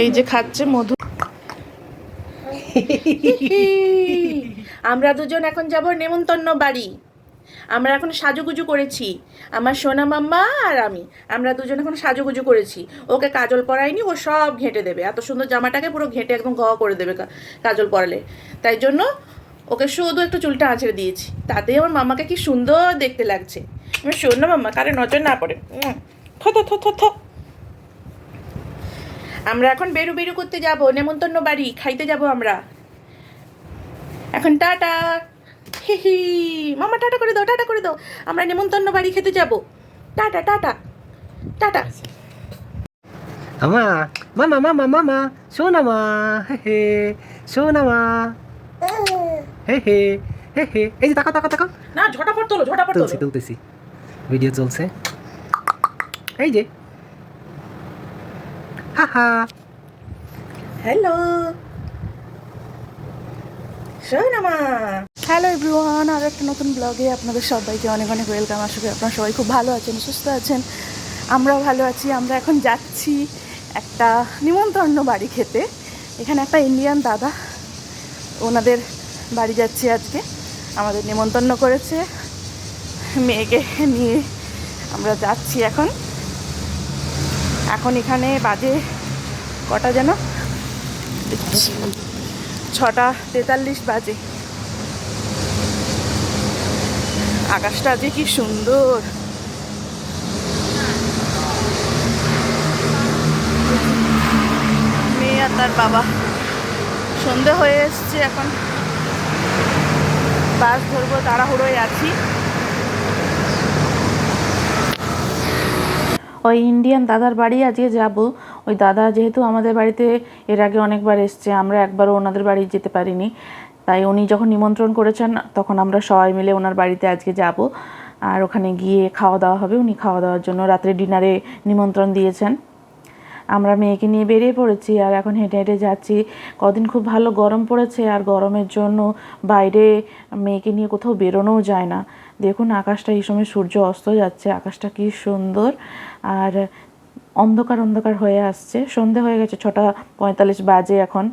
এই যে খাচ্ছে মধু। আমরা দুজন এখন যাব নেমন্তন্ন বাড়ি। আমরা এখন সাজুগুজু করেছি। আমার সোনা মাম্মা আর আমি। আমরা দুজন এখন সাজুগুজু করেছি। ওকে কাজল পরাইনি ও সব ঘেঁটে দেবে। এত সুন্দর জামাটাকে পুরো ঘেঁটে একদম ঘ করে দেবে কাজল পরালে। তাই জন্য ওকে শুধু একটু চুলটা আঁচড়ে দিয়েছি। তাতেই আমার মামাকে কি সুন্দর দেখতে লাগছে। আমার শোন না মাম্মা কারে নজর না পড়ে। থো থো থো থো আমরা এখন বেরু বেরু করতে যাব, নেমন্তন্ন বাড়ি, খাইতে যাব আমরা। এখন টাটা। হি হি। মামা, টাটা করে দাও, টাটা করে দাও। আমরা নেমন্তন্ন বাড়ি খেতে যাব। Tata tata. টাটা। আমা মামা মামা মামা সোনা মা, হে হে। সোনা মা। হে হে হে হে। এই যে তাকা তাকা তাকা না ঝটাফট তোলো ঝটাফট তুলছি তুলতেছি। ভিডিও চলছে। এই যে। হা হা। হ্যালো। সোনামা হ্যালো এভরিওয়ান আর একটা নতুন ব্লগে আপনাদের সবাইকে অনেক অনেক ওয়েলকাম। আশা করি আপনারা সবাই খুব ভালো আছেন সুস্থ আছেন। আমরাও ভালো আছি। আমরা এখন যাচ্ছি একটা নিমন্ত্রণ বাড়ি খেতে। এখানে একটা ইন্ডিয়ান দাদা ওনাদের বাড়ি যাচ্ছি আজকে। আমাদের নিমন্ত্রণ করেছে মেয়েকে নিয়ে। আমরা যাচ্ছি এখন। এখন এখানে বাজে কটা যেন? ছটা তেতাল্লিশ বাজে। আকাশটা আজকে কি সুন্দর। মেয়ে আর তার বাবা সন্ধে হয়ে এসছে এখন। বাস ধরবো, তাড়াহুড়োয় আছি। ওই ইন্ডিয়ান দাদার বাড়ি আজকে যাব। ওই দাদা যেহেতু আমাদের বাড়িতে এর আগে অনেকবার এসছে, আমরা একবারও ওনাদের বাড়ি যেতে পারিনি। তাই উনি যখন নিমন্ত্রণ করেছেন, তখন আমরা সবাই মিলে ওনার বাড়িতে আজকে যাব। আর ওখানে গিয়ে খাওয়া দাওয়া হবে, উনি খাওয়া দাওয়ার জন্য রাত্রে ডিনারে নিমন্ত্রণ দিয়েছেন। আমরা মেয়েকে নিয়ে বেরিয়ে পড়েছি আর এখন হেঁটে হেঁটে যাচ্ছি। কদিন খুব ভালো গরম পড়েছে আর গরমের জন্য বাইরে মেয়েকে নিয়ে কোথাও বেরোনোও যায় না। দেখুন আকাশটা এই সময় সূর্য অস্ত যাচ্ছে আকাশটা কি সুন্দর। আর অন্ধকার অন্ধকার হয়ে আসছে। সন্ধে হয়ে গেছে ছটা পঁয়তাল্লিশ বাজে এখন।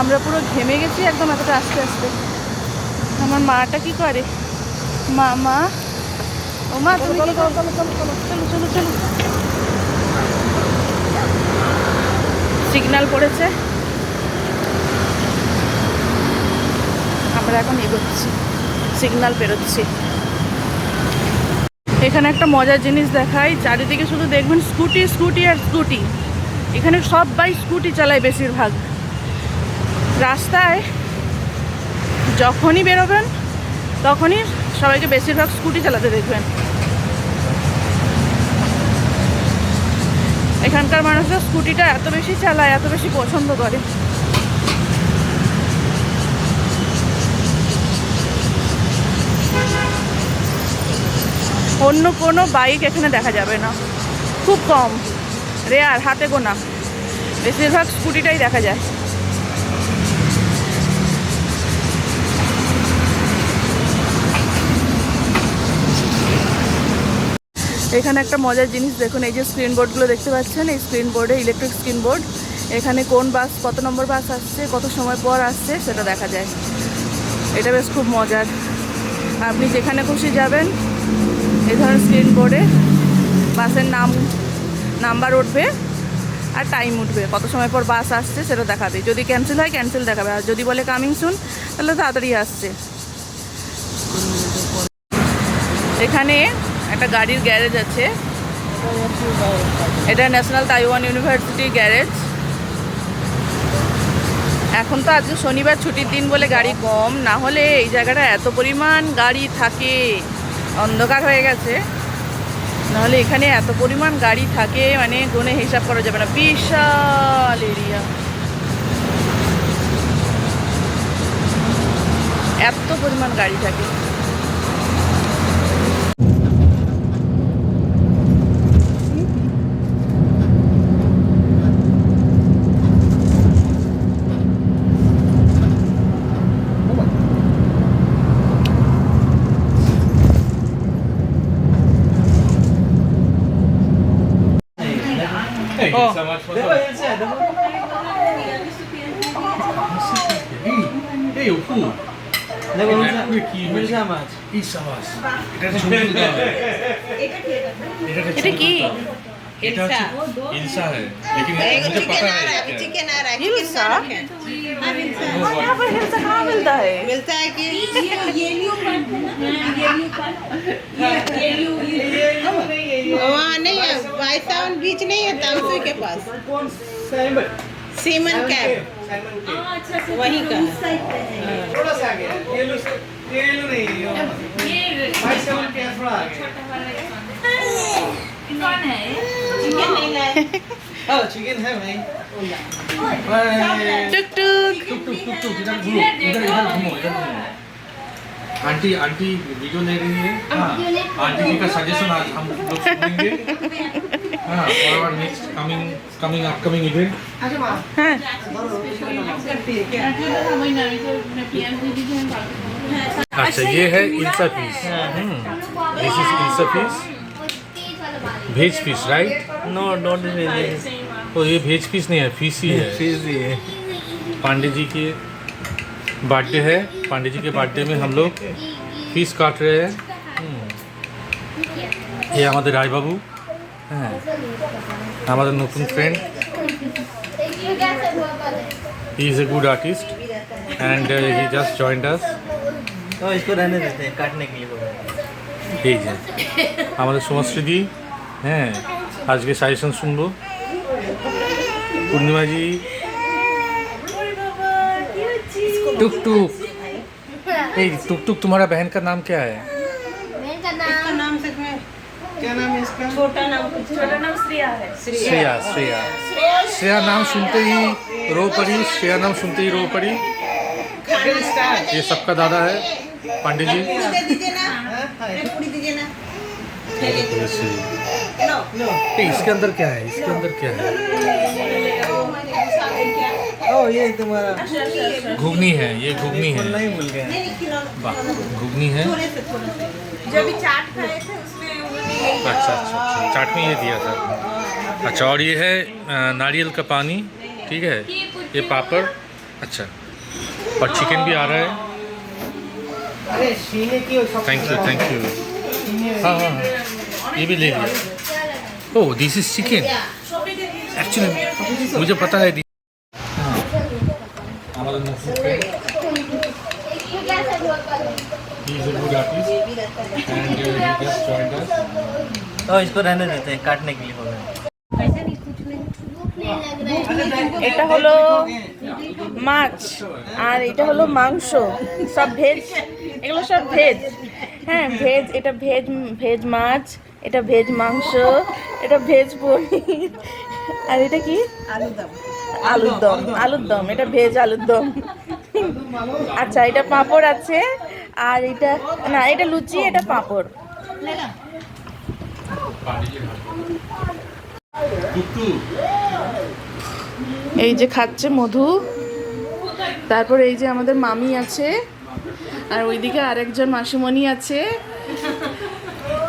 আমরা পুরো ঘেমে গেছি একদম এতটা আস্তে আস্তে। আমার মাটা কি করে? মা মা ও মা তুমি কি করো? চলো চলো চলো। সিগন্যাল পড়েছে আমরা এখন এগোচ্ছি সিগন্যাল পেরোচ্ছি। এখানে একটা মজার জিনিস দেখাই, চারিদিকে শুধু দেখবেন স্কুটি স্কুটি আর স্কুটি। এখানে সবাই স্কুটি চালায় বেশিরভাগ। রাস্তায় যখনই বেরোবেন, তখনই সবাইকে বেশিরভাগ স্কুটি চালাতে দেখবেন। এখানকার মানুষরা স্কুটিটা এত বেশি চালায়, এত বেশি পছন্দ করে। অন্য কোনো বাইক এখানে দেখা যাবে না। খুব কম। রেয়ার, হাতে গোনা। বেশিরভাগ স্কুটিটাই দেখা যায়। এখানে একটা মজার জিনিস দেখুন, এই যে স্ক্রিন বোর্ডগুলো দেখতে পাচ্ছেন, এই স্ক্রিন বোর্ডে ইলেকট্রিক স্ক্রিন বোর্ড এখানে কোন বাস কত নম্বর বাস আসছে, কত সময় পর আসছে, সেটা দেখা যায়। এটা বেশ খুব মজার। আপনি যেখানে খুশি যাবেন এই ধরনের স্ক্রিন বোর্ডে বাসের নাম নাম্বার উঠবে আর টাইম উঠবে, কত সময় পর বাস আসছে, সেটা দেখাবে। যদি ক্যান্সেল হয় ক্যান্সেল দেখাবে। আর যদি বলে কামিং সুন তাহলে তাড়াতাড়ি আসছে। এখানে একটা গাড়ির গ্যারেজ আছে। এটা ন্যাশনাল তাইওয়ান ইউনিভার্সিটির গ্যারেজ। এখন তো আজকে শনিবার ছুটির দিন বলে গাড়ি কম। না হলে এই জায়গাটা এত পরিমাণ গাড়ি থাকে। অন্ধকার হয়ে গেছে। নাহলে এখানে এত পরিমাণ গাড়ি থাকে মানে গুনে হিসাব করা যাবে না। বিশাল এরিয়া। এত পরিমাণ গাড়ি থাকে। so much for দেখো হিলছে দেখো এই অপু দেখো হিলছে কি হিলছে মাছ কি সাবাস এটা এটা কি এটা हिलसा है। हाँ, लेकिन मुझे पता है चिकन आ रहा है हिलसा और हाँ, हाँ, यहाँ पर हिलसा कहाँ मिलता है? मिलता है कि ये न्यू वहाँ नहीं है बाई टाउन बीच नहीं है तामसू के पास। Semen cab. अच्छा, अच्छा, वहीं का। थोड़ा सा आगे ये लो ये लो नहीं ये बाई टाउन कैब थोड़ा आगे कौन है? चिकन है भाई टुक टुक टुक टुक टुक टुक इधर घूमो इधर इधर घूमो इधर घूमो। आंटी आंटी वीडियो ले रही है हाँ आंटी जी का सजेशन आज हम लोग सुनेंगे। हाँ और next coming coming upcoming event अच्छा ये है hilsa fish this is hilsa fish भेज fish right no don't release तो ये भेज फिश नहीं है फिश ही है फीस दिए पांडे जी के बर्थडे है पांडे जी के बर्थडे में हम लोग फिश काट रहे हैं हम्म। ये আমাদের রায়বাবু হ্যাঁ আমাদের নতুন friend he is a good artist and he just joined us तो इसको रहने देते हैं काटने के लिए बोल रहे हैं। এই যে আমাদের সমাজশ্রীদি হ্যাঁ আজকে সাজেশন শুনবো পূর্ণিমাজি टुक टुक ए टुक टुक तुम्हारा बहन का नाम क्या है इसका नाम से मैं क्या नाम है इसका छोटा नाम कुछ छोटा नाम श्रेया है श्रेया श्रेया श्रेया नाम सुनते ही रो पड़ी श्रेया नाम सुनते ही रो पड़ी ये सबका दादा है पांडे जी इसके अंदर क्या है? इसके अंदर क्या है? ओ ये तुम्हारा घुगनी है ये घुगनी है। नहीं भूल गए। घुगनी है। थोड़े से थोड़े से। जो भी चाट खाए थे उसमें अच्छा अच्छा अच्छा। चाट में ये दिया था। अच्छा और ये है नारियल का पानी ठीक है? ये पापड़। अच्छा और चिकन भी आ रहा है। अरे सीने की सब थैंक यू थैंक यू हाँ हाँ हाँ। ये भी ले लिया। Oh this is chicken actually मुझे पता है हाँ। हमारा नफू friend he is a good artist and he just joined us तो इसको रहने देते हैं काटने के लिए बोल रहे हैं এটা হলো মাছ আর এটা হলো মাংস সব ভেজ এগুলো সব ভেজ হ্যাঁ ভেজ এটা ভেজ ভেজ মাছ এটা ভেজ মাংস এটা ভেজ পনির আর এটা কি? আলুর দম আলুর দম এটা ভেজ আলুর দম আচ্ছা এটা পাঁপড় আছে আর এটা না এটা লুচি এটা পাঁপড়। এই যে খাচ্ছে মধু তারপর এই যে আমাদের মামি আছে আর ওইদিকে আরেকজন মাসিমণি আছে।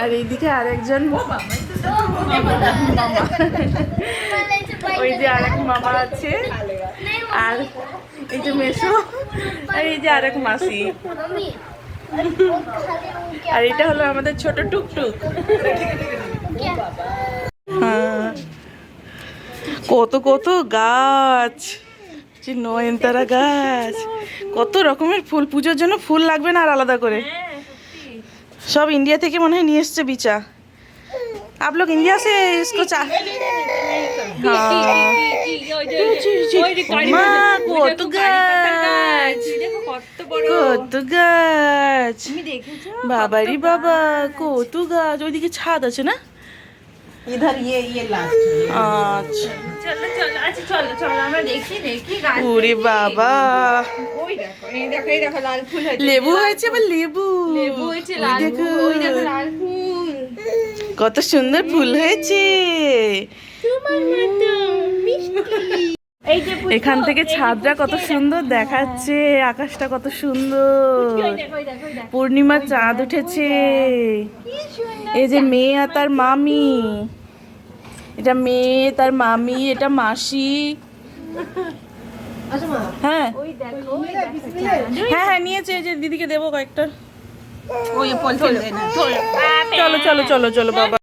আর এইদিকে আরেকজন মামা। ওই যে আরেক মামা আছে। আর এই যে মেশো আর এই যে আরেক মাসি। আর এটা হলো আমাদের ছোট টুকটুক। হ্যাঁ। কত কত গাছ। যে নয়নতারা গাছ। কত রকমের ফুল। পুজোর জন্য ফুল লাগবে না আর আলাদা করে? সব ইন্ডিয়া থেকে মনে হয় নিয়ে এসছে বিচা आप लोग इंडिया से इसको चा हाँ। মা, কত গাছ কত গাছ বাবারি বাবা কত গাছ ওইদিকে ছাদ আছে না इधर ये ये लास्ट আচ্ছা চলো চলো আচ্ছা চলো চলো আমরা দেখি দেখি গাছ ওরে বাবা ওই দেখো এই দেখো এই দেখো লাল ফুল হয়েছে লেবু হয়েছে আবার লেবু লেবু হয়েছে ওই লাল দেখো। ফুল ওই দেখো লাল ফুল কত সুন্দর ফুল হয়েছে এই যে পুষ্প, এখান থেকে ছাদটা কত সুন্দর দেখাচ্ছে আকাশটা কত সুন্দর। পূর্ণিমার চাঁদ উঠেছে। এই যে মেয়ে আর তার মামি। এটা মেয়ে তার মামি এটা মাসি। হ্যাঁ। হ্যাঁ হ্যাঁ নিয়েছে যে দিদিকে দেবো কয়েকটা। চলো চলো চলো চলো বাবা।